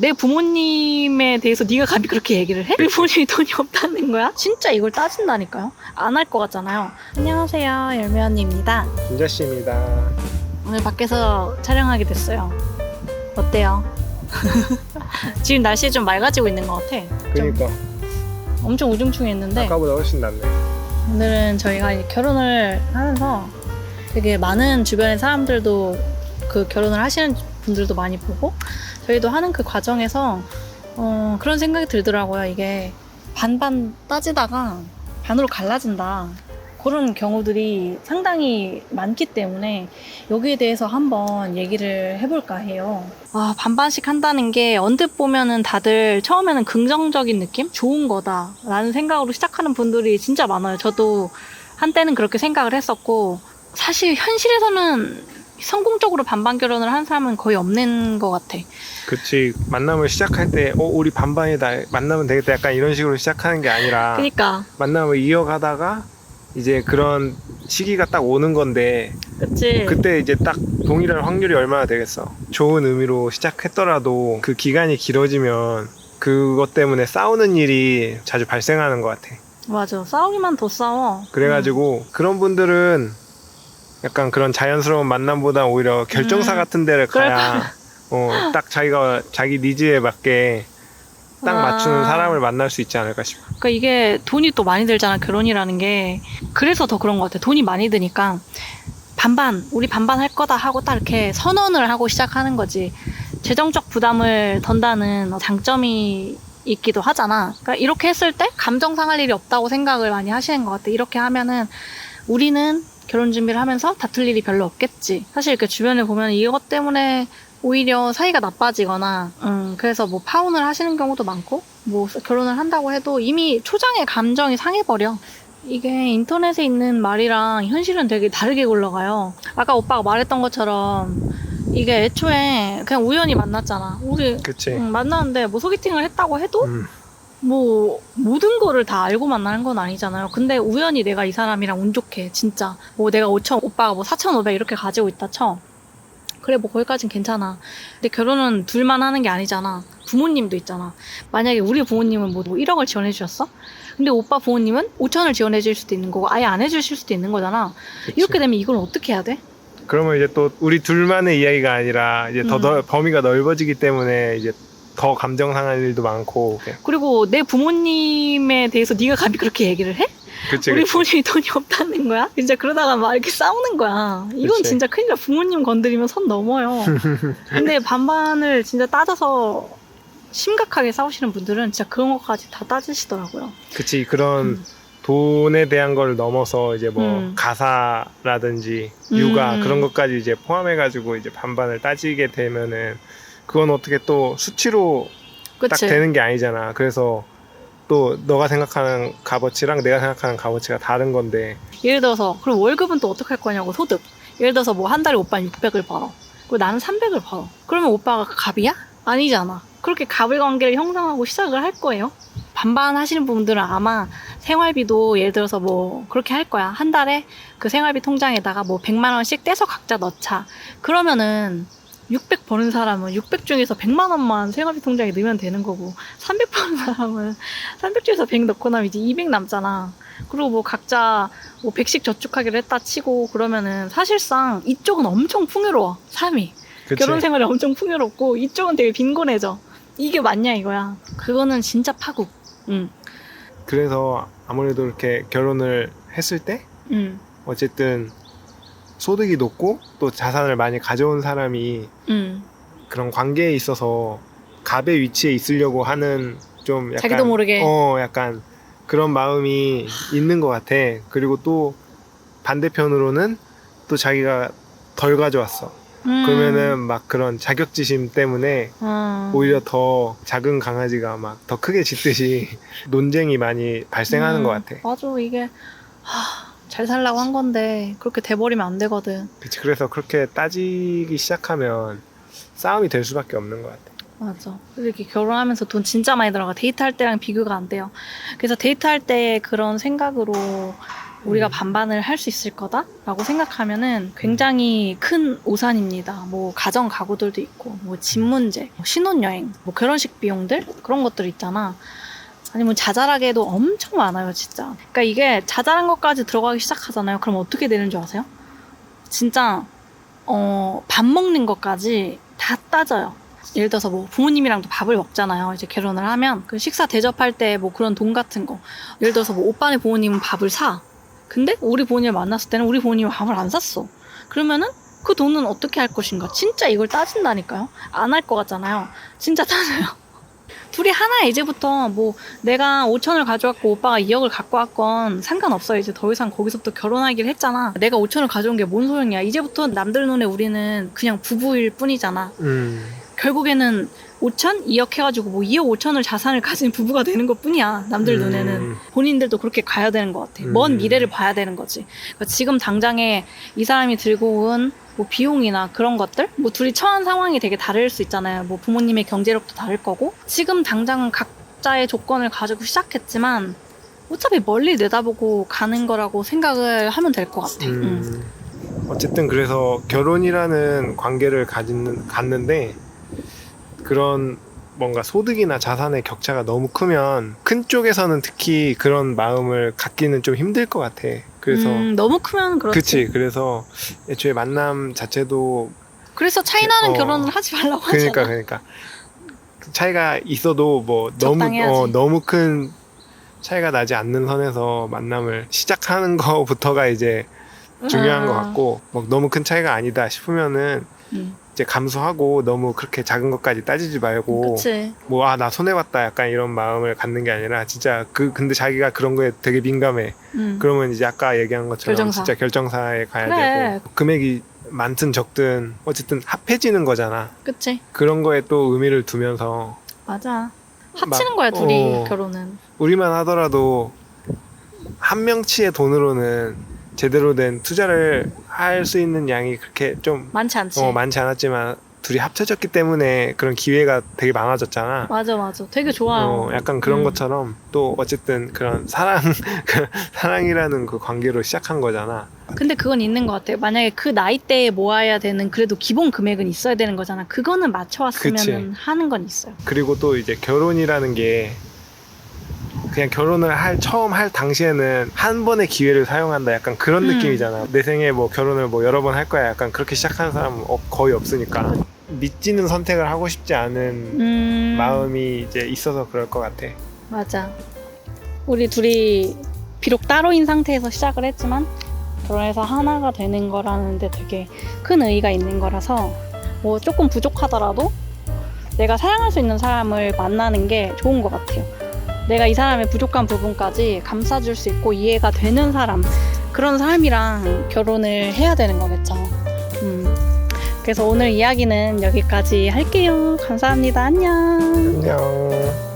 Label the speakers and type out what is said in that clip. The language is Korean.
Speaker 1: 내 부모님에 대해서 네가 감히 그렇게 얘기를 해? 우리 부모님이 돈이 없다는 거야? 진짜 이걸 따진다니까요? 안 할 것 같잖아요. 안녕하세요, 열매 언니입니다.
Speaker 2: 준자 씨입니다.
Speaker 1: 오늘 밖에서 촬영하게 됐어요. 어때요? 지금 날씨 좀 맑아지고 있는 것 같아. 좀
Speaker 2: 그러니까
Speaker 1: 엄청 우중충했는데
Speaker 2: 아까보다 훨씬 낫네.
Speaker 1: 오늘은 저희가 이제 결혼을 하면서 되게 많은 주변의 사람들도 그 결혼을 하시는 분들도 많이 보고 저희도 하는 그 과정에서 어, 그런 생각이 들더라고요. 이게 반반 따지다가 반으로 갈라진다. 그런 경우들이 상당히 많기 때문에 여기에 대해서 한번 얘기를 해볼까 해요. 아, 반반씩 한다는 게 언뜻 보면은 다들 처음에는 긍정적인 느낌? 좋은 거다라는 생각으로 시작하는 분들이 진짜 많아요. 저도 한때는 그렇게 생각을 했었고, 사실 현실에서는 성공적으로 반반 결혼을 한 사람은 거의 없는 것 같아.
Speaker 2: 그치 만남을 시작할 때 어 우리 반반이다 만나면 되겠다 약간 이런 식으로 시작하는 게 아니라
Speaker 1: 그니까,
Speaker 2: 만남을 이어가다가 이제 그런 시기가 딱 오는 건데
Speaker 1: 그치?
Speaker 2: 그때 이제 딱 동일할 확률이 얼마나 되겠어 좋은 의미로 시작했더라도 그 기간이 길어지면 그것 때문에 싸우는 일이 자주 발생하는 것 같아
Speaker 1: 맞아. 싸우기만 더 싸워.
Speaker 2: 그래가지고 그런 분들은 약간 그런 자연스러운 만남보다 오히려 결정사
Speaker 1: 음,
Speaker 2: 같은 데를 가야 어, 딱 자기가 자기 니즈에 맞게 딱
Speaker 1: 아.
Speaker 2: 맞추는 사람을 만날 수 있지 않을까 싶어.
Speaker 1: 그러니까 이게 돈이 또 많이 들잖아 결혼이라는 게. 그래서 더 그런 것 같아. 돈이 많이 드니까 반반 우리 반반 할 거다 하고 딱 이렇게 선언을 하고 시작하는 거지. 재정적 부담을 던다는 장점이 있기도 하잖아. 그러니까 이렇게 했을 때 감정 상할 일이 없다고 생각을 많이 하시는 것 같아. 이렇게 하면은 우리는 결혼 준비를 하면서 다툴 일이 별로 없겠지 사실 이렇게 주변에 보면 이것 때문에 오히려 사이가 나빠지거나, 음, 그래서 뭐 파혼을 하시는 경우도 많고, 뭐 결혼을 한다고 해도 이미 초장의 감정이 상해버려. 이게 인터넷에 있는 말이랑 현실은 되게 다르게 굴러가요. 아까 오빠가 말했던 것처럼 이게 애초에 그냥 우연히 만났잖아. 우리
Speaker 2: 그치?
Speaker 1: 음, 만났는데 뭐 소개팅을 했다고 해도
Speaker 2: 음,
Speaker 1: 뭐 모든 거를 다 알고 만나는 건 아니잖아요. 근데 우연히 내가 이 사람이랑 운 좋게 진짜 뭐 내가 5천 오빠가 뭐 4,500 이렇게 가지고 있다 쳐. 그래 뭐 거기까진 괜찮아. 근데 결혼은 둘만 하는 게 아니잖아. 부모님도 있잖아. 만약에 우리 부모님은 뭐 1억을 지원해 주셨어? 근데 오빠 부모님은 5천을 지원해 줄 수도 있는 거고 아예 안 해 주실 수도 있는 거잖아.
Speaker 2: 그치.
Speaker 1: 이렇게 되면 이걸 어떻게 해야 돼?
Speaker 2: 그러면 이제 또 우리 둘만의 이야기가 아니라 이제 더
Speaker 1: 음.
Speaker 2: 넓- 범위가 넓어지기 때문에 이제 더 감정 상할 일도 많고.
Speaker 1: 그리고 내 부모님에 대해서 네가 감히 그렇게 얘기를 해?
Speaker 2: 그치?
Speaker 1: 우리
Speaker 2: 그치?
Speaker 1: 부모님이 돈이 없다는 거야? 진짜 그러다가 막 이렇게 싸우는 거야. 이건
Speaker 2: 그치.
Speaker 1: 진짜 큰일 나. 부모님 건드리면 선 넘어요. 근데 반반을 진짜 따져서 심각하게 싸우시는 분들은 진짜 그런 것까지 다 따지시더라고요.
Speaker 2: 그치 그런
Speaker 1: 음.
Speaker 2: 돈에 대한 걸 넘어서 이제 뭐
Speaker 1: 음.
Speaker 2: 가사라든지 육아
Speaker 1: 음.
Speaker 2: 그런 것까지 이제 포함해가지고 이제 반반을 따지게 되면은 그건 어떻게 또 수치로 딱
Speaker 1: 그치?
Speaker 2: 되는 게 아니잖아. 그래서 또 너가 생각하는 값어치랑 내가 생각하는 값어치가 다른 건데
Speaker 1: 예를 들어서 그럼 월급은 또 어떻게 할 거냐고 소득. 예를 들어서 뭐 한 달에 오빠는 600을 벌어. 그리고 나는 300을 벌어. 그러면 오빠가 갑이야? 아니잖아. 그렇게 갑의 관계를 형성하고 시작을 할 거예요. 반반 하시는 분들은 아마 생활비도 예를 들어서 뭐 그렇게 할 거야. 한 달에 그 생활비 통장에다가 뭐 100만 원씩 떼서 각자 넣자. 그러면은 600 버는 사람은 600 중에서 100만 원만 생활비 통장에 넣으면 되는 거고 300 버는 사람은 300 중에서 100 넣고 나면 이제 200 남잖아. 그리고 뭐 각자 뭐 100씩 저축하기로 했다 치고 그러면은 사실상 이쪽은 엄청 풍요로워. 삶이.
Speaker 2: 그치?
Speaker 1: 결혼 생활이 엄청 풍요롭고 이쪽은 되게 빈곤해져. 이게 맞냐 이거야. 그거는 진짜 파국. 응.
Speaker 2: 그래서 아무래도 이렇게 결혼을 했을 때
Speaker 1: 응.
Speaker 2: 어쨌든 소득이 높고 또 자산을 많이 가져온 사람이
Speaker 1: 응.
Speaker 2: 그런 관계에 있어서 갑의 위치에 있으려고 하는 좀 약간
Speaker 1: 자기도 모르게.
Speaker 2: 어 약간 그런 마음이 있는 것 같아. 그리고 또 반대편으로는 또 자기가 덜 가져왔어.
Speaker 1: 음.
Speaker 2: 그러면은 막 그런 자격지심 때문에
Speaker 1: 어.
Speaker 2: 오히려 더 작은 강아지가 막 더 크게 짖듯이 논쟁이 많이 발생하는
Speaker 1: 음,
Speaker 2: 것 같아.
Speaker 1: 맞아 이게 하, 잘 살라고 한 건데 그렇게 돼버리면 안 되거든.
Speaker 2: 그치. 그래서 그렇게 따지기 시작하면 싸움이 될 수밖에 없는 것 같아.
Speaker 1: 맞아. 이렇게 결혼하면서 돈 진짜 많이 들어가. 데이트할 때랑 비교가 안 돼요. 그래서 데이트할 때 그런 생각으로 우리가
Speaker 2: 음.
Speaker 1: 반반을 할 수 있을 거다라고 생각하면은 굉장히 큰 오산입니다. 뭐 가정 가구들도 있고, 뭐 집 문제, 뭐 신혼여행, 뭐 결혼식 비용들 그런 것들 있잖아. 아니면 자잘하게도 엄청 많아요, 진짜. 그러니까 이게 자잘한 것까지 들어가기 시작하잖아요. 그럼 어떻게 되는 줄 아세요? 진짜 어, 밥 먹는 것까지 다 따져요. 예를 들어서 뭐 부모님이랑도 밥을 먹잖아요. 이제 결혼을 하면 그 식사 대접할 때 뭐 그런 돈 같은 거. 예를 들어서 뭐 오빠네 부모님은 밥을 사. 근데 우리 부모님을 만났을 때는 우리 부모님은 밥을 안 샀어. 그러면은 그 돈은 어떻게 할 것인가? 진짜 이걸 따진다니까요. 안 할 것 같잖아요. 진짜 따져요. 둘이 하나 이제부터 뭐 내가 5천을 가져왔고 오빠가 2억을 갖고 왔건 상관없어요. 이제 더 이상 거기서부터 결혼하기를 했잖아. 내가 5천을 가져온 게 뭔 소용이야. 이제부터 남들 눈에 우리는 그냥 부부일 뿐이잖아.
Speaker 2: 음.
Speaker 1: 결국에는 5천, 2억 해가지고 뭐 2억 5천을 자산을 가진 부부가 되는 것 뿐이야. 남들
Speaker 2: 음.
Speaker 1: 눈에는. 본인들도 그렇게 가야 되는 것 같아.
Speaker 2: 음.
Speaker 1: 먼 미래를 봐야 되는 거지. 그러니까 지금 당장에 이 사람이 들고 온 뭐 비용이나 그런 것들? 뭐 둘이 처한 상황이 되게 다를 수 있잖아요. 뭐 부모님의 경제력도 다를 거고. 지금 당장은 각자의 조건을 가지고 시작했지만 어차피 멀리 내다보고 가는 거라고 생각을 하면 될 것 같아. 음.
Speaker 2: 음. 어쨌든 그래서 결혼이라는 관계를 가지는 갖는데 그런 뭔가 소득이나 자산의 격차가 너무 크면 큰 쪽에서는 특히 그런 마음을 갖기는 좀 힘들 것 같아. 그래서
Speaker 1: 음, 너무 크면 그렇지.
Speaker 2: 그치 그래서 애초에 만남 자체도
Speaker 1: 그래서 차이나는
Speaker 2: 어.
Speaker 1: 결혼을 하지 말라고 하잖아.
Speaker 2: 그러니까 그러니까 차이가 있어도 뭐 너무
Speaker 1: 적당해야지.
Speaker 2: 어, 너무 큰 차이가 나지 않는 선에서 만남을 시작하는 거부터가 이제 중요한 것
Speaker 1: 아.
Speaker 2: 같고 뭐 너무 큰 차이가 아니다 싶으면은
Speaker 1: 음,
Speaker 2: 이제 감수하고 너무 그렇게 작은 것까지 따지지 말고. 뭐 아 나 손해 봤다 약간 이런 마음을 갖는 게 아니라 진짜 그 근데 자기가 그런 거에 되게 민감해
Speaker 1: 음.
Speaker 2: 그러면 이제 아까 얘기한 것처럼
Speaker 1: 결정사.
Speaker 2: 진짜 결정사에 가야
Speaker 1: 그래.
Speaker 2: 되고 금액이 많든 적든 어쨌든 합해지는 거잖아
Speaker 1: 그치.
Speaker 2: 그런 거에 또 의미를 두면서
Speaker 1: 맞아. 합치는
Speaker 2: 막,
Speaker 1: 거야, 둘이,
Speaker 2: 어.
Speaker 1: 결혼은.
Speaker 2: 우리만 하더라도 한 명치의 돈으로는 제대로 된 투자를 할 수 있는 양이 그렇게 좀
Speaker 1: 많지 않지.
Speaker 2: 어, 많지 않았지만 둘이 합쳐졌기 때문에 그런 기회가 되게 많아졌잖아.
Speaker 1: 맞아, 맞아. 되게 좋아요.
Speaker 2: 어, 약간 그런
Speaker 1: 음.
Speaker 2: 것처럼 또 어쨌든 그런 사랑, 그 사랑이라는 그 관계로 시작한 거잖아.
Speaker 1: 근데 그건 있는 것 같아. 만약에 그 나이대에 모아야 되는 그래도 기본 금액은 있어야 되는 거잖아. 그거는 맞춰왔으면. 하는 건 있어요.
Speaker 2: 그리고 또 이제 결혼이라는 게 그냥 결혼을 할 처음 할 당시에는 한 번의 기회를 사용한다 약간 그런
Speaker 1: 음.
Speaker 2: 느낌이잖아 내 생에 뭐 결혼을 뭐 여러 번 할 거야 약간 그렇게 시작하는 사람은 어- 거의 없으니까 믿지는 선택을 하고 싶지 않은
Speaker 1: 음.
Speaker 2: 마음이 이제 있어서 그럴 것 같아
Speaker 1: 맞아. 우리 둘이 비록 따로인 상태에서 시작을 했지만 결혼해서 하나가 되는 거라는데 되게 큰 의의가 있는 거라서 뭐 조금 부족하더라도 내가 사랑할 수 있는 사람을 만나는 게 좋은 것 같아요. 내가 이 사람의 부족한 부분까지 감싸줄 수 있고 이해가 되는 사람 그런 사람이랑 결혼을 해야 되는 거겠죠. 음. 그래서 오늘 이야기는 여기까지 할게요. 감사합니다. 안녕.
Speaker 2: 안녕